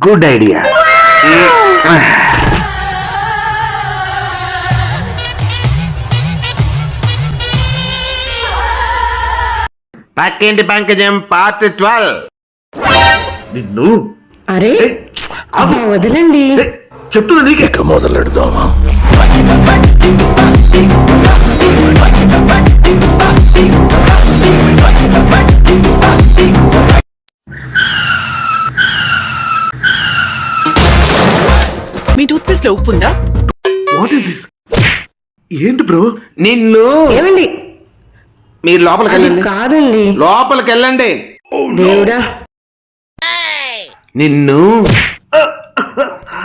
Good idea పక్కింటి పంకజం part twelve నిన్ను అరే అబ్బా, వదలండి చెప్తున్నా నీకే మొదలెడదామా మీ టూత్ పేస్ట్లో ఉప్పు ఉందా వాట్ ఇస్ దిస్ ఏంటి బ్రో? నిన్ను ఏమండి? మీరు లోపలికి వెళ్ళండి. కాదండి. లోపలికి వెళ్ళండి. దేవుడా. నిన్ను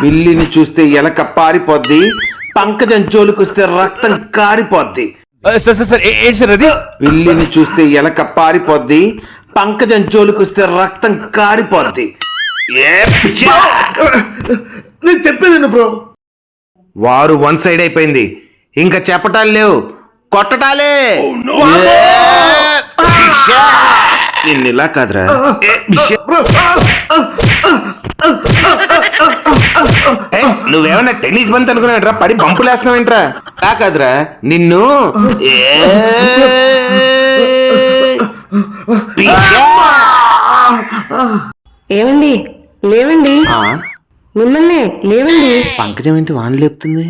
పిల్లిని చూస్తే ఎలక పారిపోద్ది పంకజం జోలికొస్తే రక్తం కారిపోద్ది. సార్ సార్ సార్ ఏంటి సార్ అది? పిల్లిని చూస్తే ఎలక పారిపోద్ది పంకజం జోలికొస్తే రక్తం కారిపోద్ది. ఏ! నేను చెప్పేది బ్రో వారు వన్ సైడ్ అయిపోయింది ఇంకా చెప్పటాలు లేవు కొట్టటాలే ఏ! పిచ్చా! నిన్ను ఇలా కాదురా నువ్వేమన్నా టెన్నిస్ బంత్ అనుకున్నాడ్రా పడి బంపులేస్తున్నావేంట్రా కా కాదురా నిన్ను! ఏమండి లేవండి మిమ్మల్ని లేవండి. పంకజం ఏంటి వాన్ లేపుతుంది?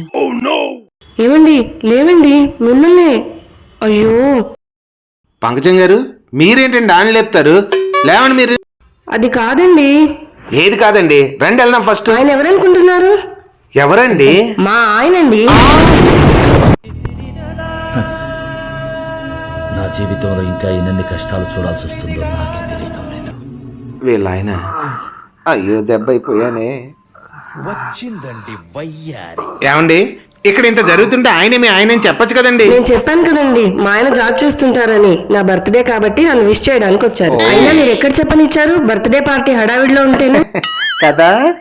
ఏమండి లేవండి మిమ్మల్ని. అయ్యో. పంకజం గారు మీరేంటండి ఆన్ లేపుతారు? లేవండి మీరు. అది కాదండి. ఏది కాదండి? రండి వెళ్దాం ఫస్ట్. ఆయన ఎవరనుకుంటున్నారు? ఎవరండి? మా ఆయనండి. నా జీవితంలో ఇంకా ఎన్నెన్ని కష్టాలు చూడాల్సి వస్తుందో నాకే తెలియటం లేదు. వీళ్ళ ఆయన. అయ్యో దెబ్బ అయిపోయానే. వచ్చిందండి వయ్యారి. ఏమండి? ఇక్కడ ఇంత జరుగుతుంటే ఆయన మీ ఆయన చెప్పొచ్చు కదండి? నేను చెప్పాను కదండి మా ఆయన జాబ్ చేస్తుంటారని. నా బర్త్డే కాబట్టి నన్ను విష్ చేయడానికి వచ్చారు. అయినా మీరు ఎక్కడ చెప్పనిచ్చారు? బర్త్డే పార్టీ హడావిడిలో ఉంటేనే. కదా?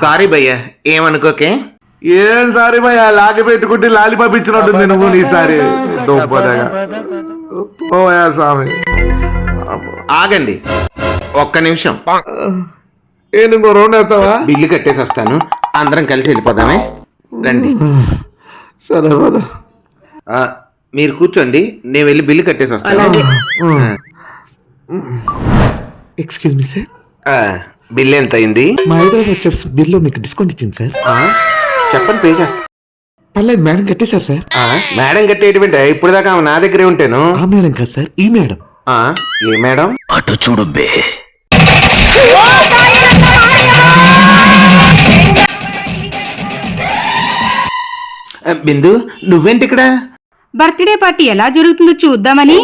సారీ భయ్యా ఏమనుకోకే? ఏం సారీ భయ లాగి పెట్టుకుంటే లాలిపాప్ ఇచ్చినట్టుంది నువ్వు నీసారి. దొంపదగా. పోయా స్వామి. ఆగండి. ఒక్క నిమిషం. ఏ ఇంకో రౌండ్ వేస్తావా? బిల్లు కట్టేసి వస్తాను. అందరం కలిసి వెళ్ళిపోదామే. రండి. సరే పద. ఆ, మీరు కూర్చోండి. నేను వెళ్ళి బిల్లు కట్టేసి వస్తాను. ఎక్స్క్యూజ్ మీ సార్ ఆ, బిల్లు ఎంత అయింది? మా హైదరాబాద్ చెఫ్స్ బిల్లో మీకు డిస్కౌంట్ ఇచ్చింది సార్ ఆ, చెప్పండి పే చేస్తా. పర్లేదు మేడం కట్టేశారు సార్ ఆ, మేడం కట్టేటువంటి ఇప్పుడు దాకా ఆమె నా దగ్గరే ఉంటాను. ఆ మేడం కాదు సార్ ఈ మేడం. ఆ, ఏ మేడం? అటు చూడు బే. బిందు నువ్వేంటి ఇక్కడ? బర్త్డే పార్టీ ఎలా జరుగుతుందో చూద్దామని.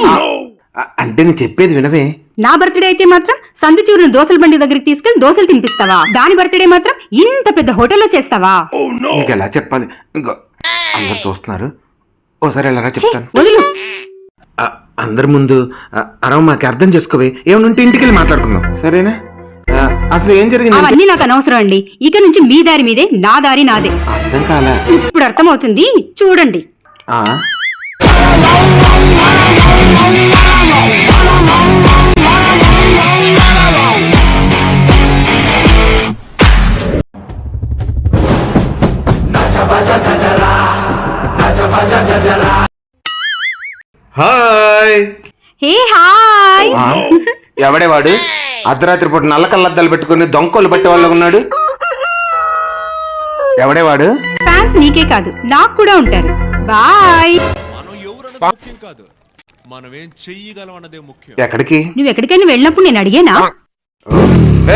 అంటే నేను చెప్పేది వినవే. నా బర్త్డే అయితే మాత్రం సందు చివరిన దోసల బండి దగ్గరికి తీసుకెళ్ళి దోసలు తినిపిస్తావా? దాని బర్త్డే మాత్రం ఇంత పెద్ద హోటల్లో చేస్తావా? నీకు ఎలా చెప్పాలి? ఇంకో అందరు చూస్తున్నారు. ఓసారి ఎలాగా చెప్తాను. వదులు. అందరి ముందు అరవ మాకు అర్థం చేసుకోవే. ఏమనుంటే ఇంటికి వెళ్ళి మాట్లాడుకుందాం. సరేనా? ఆ, అసలు ఏం జరిగింది? అవన్నీ నాకు అనవసరం అండి. ఇక నుంచి మీ దారి మీదే నా దారి నాదే. అర్థం కాలా? ఇప్పుడు అర్థమవుతుంది. చూడండి. ఆ, హాయ్. Hey hi. ఆ, ఎవడే వాడు అర్ధరాత్రి పూట నల్ల కళ్ళద్దాలు పెట్టుకుని దొంగలు పట్టే వాళ్ళు ఉన్నాడు. ఎవడే వాడు ఫ్యాన్స్ నీకే కాదు నాకు కూడా ఉంటారు. బాయ్ మనం ఎవరన్నది ముఖ్యం కాదు. మనం ఏం చెయ్యగలం అన్నదే ముఖ్యం. ఎక్కడికి? నువ్వు ఎక్కడికైనా వెళ్ళినప్పుడు నేను అడిగానా?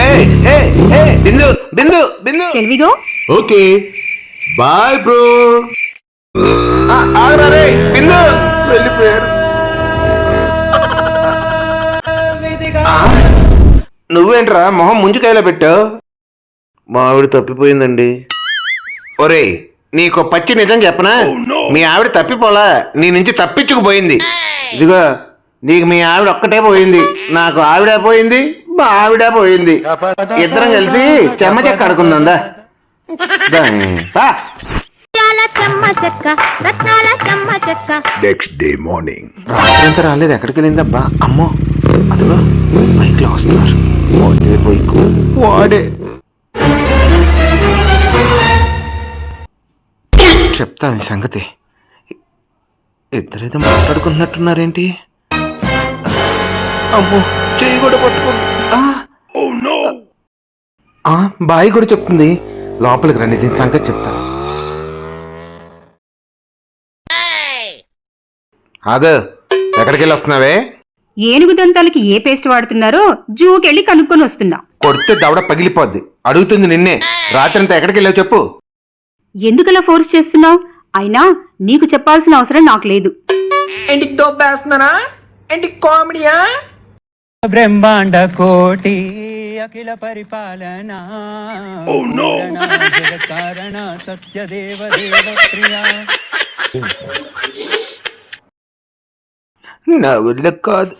ఏయ్, ఏయ్, ఏయ్, బిందు బిందు బిందు. చెల్విగో ఓకే. బాయ్ బ్రో ఆ, ఆగురా రే, నువ్వేంట్రా? మొహం ముంచుకాయలో పెట్టావు మా ఆవిడ తప్పిపోయిందండి. ఒరేయ్ నీకు పచ్చి నిజం చెప్పనా? మీ ఆవిడ తప్పిపోలా నీ నుంచి తప్పించుకుపోయింది. ఇదిగో నీకు మీ ఆవిడ ఒక్కటే పోయింది. నాకు ఆవిడ పోయింది మా ఆవిడ పోయింది. ఇద్దరం కలిసి చెమ్మ చెక్క ఆడుకుందాం దా. దా, పా. నెక్స్ట్ డే మార్నింగ్ రాత్రి అంతా రాలేదు ఎక్కడికి వెళ్ళిందబ్బా? అమ్మో. అదిగో బైక్లో వస్తున్నారు. వాడే బైక్ వాడే. చెప్తాను ఈ సంగతి. ఇద్దరేదో మాట్లాడుకుంటున్నట్టున్నారేంటి? అమ్మో చెయ్యి కూడా పట్టుకుంది ఆ. ఆ, బాయ్ కూడా చెప్తుంది. లోపలికి రండి దీని సంగతి చెప్తా. ఆగు ఎక్కడికి వెళ్ళి వస్తున్నావే? ఏనుగు దంతాలకి ఏ పేస్ట్ వాడుతున్నారో జూకెళ్ళి కనుక్కొని వస్తున్నా. కొడితే దవడ పగిలిపోద్ది. అడుగుతుంది నిన్నే. రాత్రంతా ఎక్కడికి వెళ్ళావు చెప్పు. ఎందుకలా ఫోర్స్ చేస్తున్నావు? అయినా నీకు చెప్పాల్సిన అవసరం నాకు లేదు. బ్రహ్మాండ కోటి అఖిల పరిపాలన. కారణ సత్యదేవ దేవ ప్రియ నా వల్ల కాదు.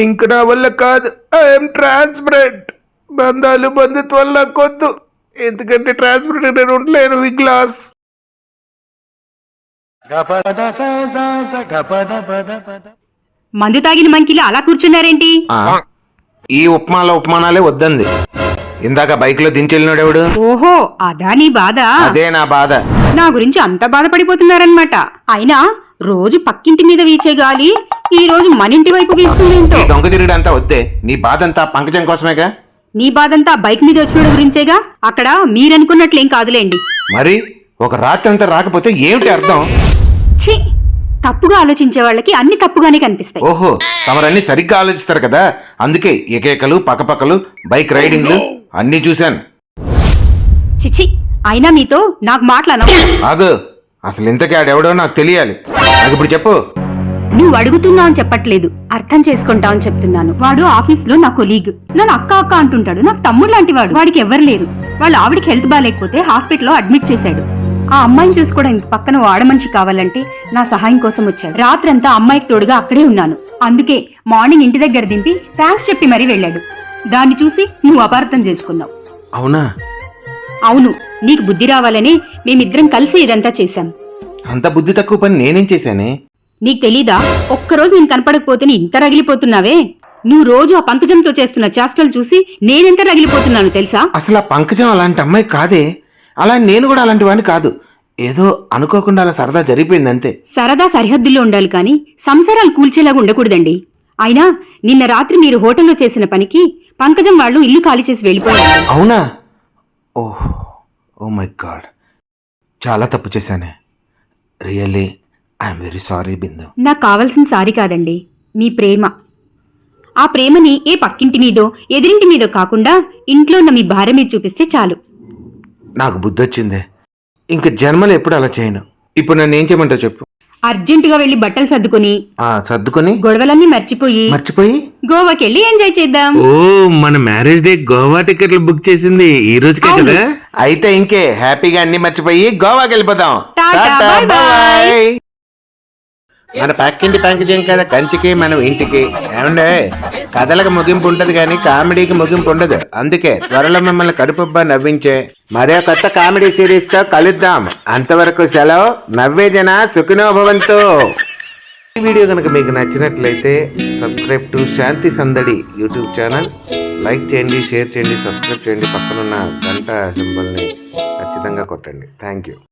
ఇంక నా వల్ల కాదు. ఐఎమ్ ట్రాన్స్పరెంట్ బంధాలు బంధుత్వం కొద్దు ఎందుకంటే ట్రాన్స్పరెంట్ నేను ఉండలేను ఈ గ్లాస్. మందు తాగిన మంకిలో అలా కూర్చున్నారేంటి? ఈ ఉప్మాలో ఉపమానాలే వద్దంది. ఇందాక బైక్లో దించెళ్ళినాడెవడు? ఓహో అదా నీ బాధ? అదే నా బాధ. నా గురించి అంత బాధపడిపోతున్నారనమాట అయినా రోజు పక్కింటి మీద వీచే గాలి ఈ రోజు మన ఇంటి వైపు వీస్తుందేంటో ఈ దొంగ తిరుగుడు అంతా వద్దే. నీ బాధ అంతా పంకజం కోసమేగా? నీ బాధంతా బైక్ మీద వచ్చినోడు గురించేగా? అక్కడ మీరనుకున్నట్లేం కాదులేండి. మరి ఒక రాత్రి అంతా రాకపోతే ఏమిటి అర్థం? ఛీ! తప్పుగా ఆలోచించే వాళ్ళకి అన్ని తప్పుగానే కనిపిస్తాయి. ఓహో తమరన్నీ సరిగ్గా ఆలోచిస్తారు కదా? అందుకే ఏకేకలు పక్కపక్కలు బైక్ రైడింగ్లు అన్నీ చూశాను. చిచి అయినా మీతో నాకు మాట్లాడను. ఆగు. అసలు ఇంతకీ ఆడెవడో నాకు తెలియాలి. నాకు ఇప్పుడు చెప్పు. నువ్వు అడుగుతున్నావు అని చెప్పట్లేదు. అర్థం చేసుకుంటావు అని చెప్తున్నాను. వాడు ఆఫీస్లో నా కొలీగ్. నన్ను అక్క అక్క అంటుంటాడు. నాకు తమ్ముడు లాంటి వాడు. వాడికి ఎవరు లేరు. వాళ్ళ ఆవిడకి హెల్త్ బాగాలేకపోతే హాస్పిటల్లో అడ్మిట్ చేశాడు. ఆ అమ్మాయిని చూసుకోవడానికి పక్కన ఆడమనిషి కావాలంటే నా సహాయం కోసం వచ్చాడు. రాత్రంతా అమ్మాయికి తోడుగా అక్కడే ఉన్నాను. అందుకే మార్నింగ్ ఇంటి దగ్గర దింపి థ్యాంక్స్ చెప్పి మరీ వెళ్ళాడు. దాన్ని చూసి నువ్వు అపార్థం చేసుకున్నావు. అవునా? అవును. నీకు బుద్ధి రావాలని మేమిద్దరం కలిసి ఇదంతా చేశాం. అంత బుద్ధి తక్కువ పని నేనేం చేశానే? నీకు తెలీదా? ఒక్కరోజు నేను కనపడకపోతే నీ ఇంత రగిలిపోతున్నావే? నువ్వు రోజు ఆ పంకజంతో చేస్తున్న చేష్టలు చూసి నేనెంత రగిలిపోతున్నాను తెలుసా? అసలు ఆ పంకజం అలాంటి అమ్మాయి కాదే? అలా నేను కూడా అలాంటి వాడిని కాదు. ఏదో అనుకోకుండా అలా సరదా జరిగిపోయింది అంతే సరదా సరిహద్దుల్లో ఉండాలి కానీ సంసారాలు కూల్చేలాగా ఉండకూడదండి. అయినా నిన్న రాత్రి మీరు హోటల్లో చేసిన పనికి పంకజం వాళ్ళు ఇల్లు ఖాళీ చేసి వెళ్ళిపోయారు. అవునా? Oh oh my god. చాలా తప్పు చేశానే. Really I'm very sorry Bindu నాకు కావాల్సిన సారి కాదండి. మీ ప్రేమ. ఆ ప్రేమని ఏ పక్కింటి మీదో ఎదిరింటి మీదో కాకుండా ఇంట్లో ఉన్న మీ భార్య మీద చూపిస్తే చాలు. నాకు బుద్ధి వచ్చిందే ఇంక జన్మలు ఎప్పుడు అలా చేయను. ఇప్పుడు నన్ను ఏం చేయమంటావు చెప్పు. అర్జెంటుగా వెళ్ళి బట్టలు సర్దుకొని ఆ సర్దుకొని? గొడవలన్నీ మర్చిపోయి మర్చిపోయి? గోవాకెళ్ళి ఎంజాయ్ చేద్దాం. ఓ మన మ్యారేజ్ డే గోవా టికెట్లు బుక్ చేసింది ఈ రోజుకే అవును. కదా? అయితే ఇంకే హ్యాపీగా అన్ని మర్చిపోయి గోవాకి వెళ్ళిపోదాం. టాటా. మన పక్కింటి పంకజం కదా కంచికి మనం ఇంటికి. ఏమండే? కథలకు ముగింపు ఉంటుంది కానీ కామెడీకి ముగింపు ఉండదు. అందుకే త్వరలో మిమ్మల్ని కడుపుబ్బా నవ్వించే. మరో కొత్త కామెడీ సిరీస్తో కలుద్దాం. అంతవరకు సెలవు. నవ్వే జన సుఖినోభవంతు. ఈ వీడియో కనుక మీకు నచ్చినట్లయితే subscribe to Shanti Sandadi YouTube channel. Like చేయండి షేర్ చేయండి సబ్స్క్రైబ్ చేయండి. పక్కనున్న గంట సింబల్ని ఖచ్చితంగా కొట్టండి. Thank you.